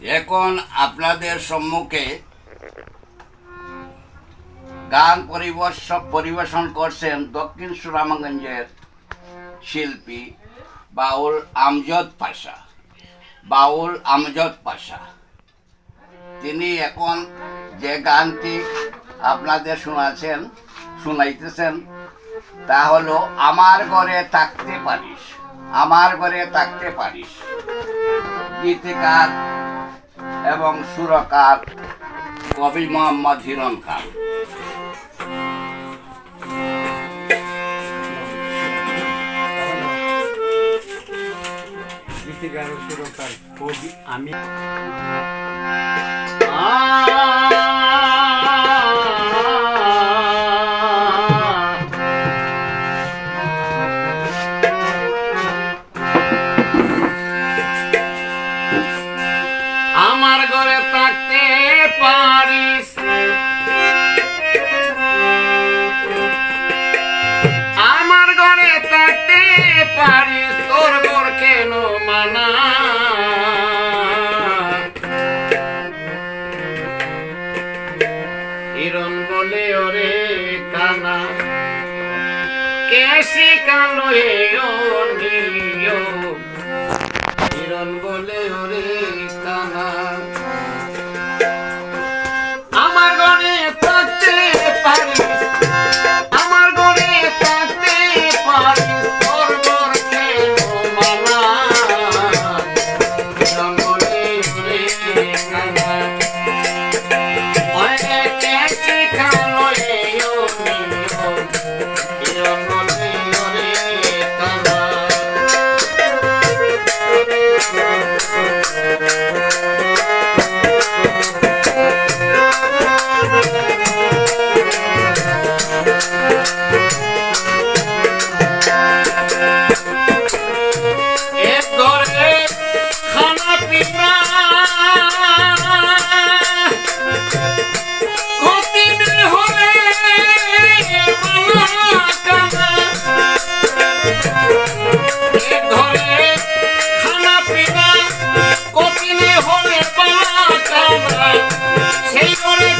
এখন আপনাদের সম্মুখে গান পরিবেশক পরিবেশন করছেন দক্ষিণ সুরামগঞ্জের শিল্পী বাউল আমজদ পাশা। বাউল আমজদ পাশা। তিনি এখন যে গানটি আপনাদের শোনাছেন শুনাইতেছেন, তা হল, আমার ঘরে থাকতে পারিস, আমার ঘরে থাকতে পারিস। গীতিকার এবং সুরকার কবি মোহাম্মদ হিরণ খান। আমি música no সেই বলে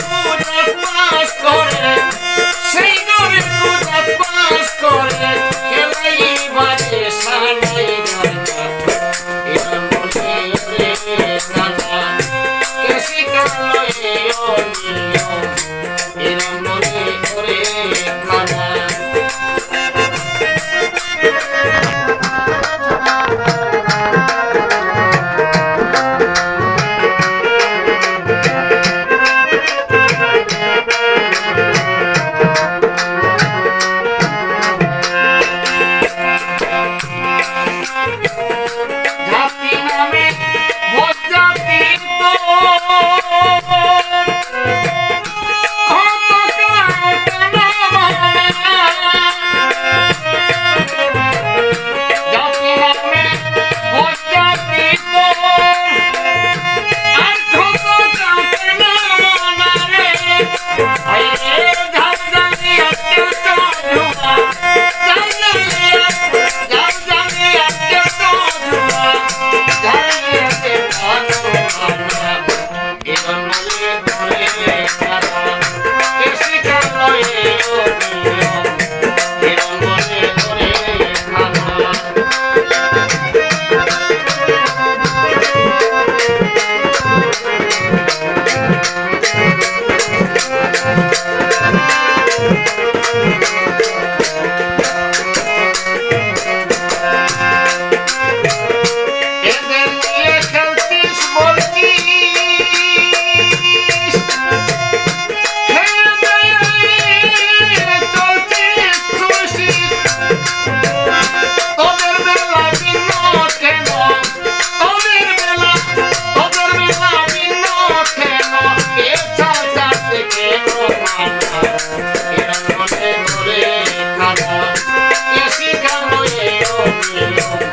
Yeah.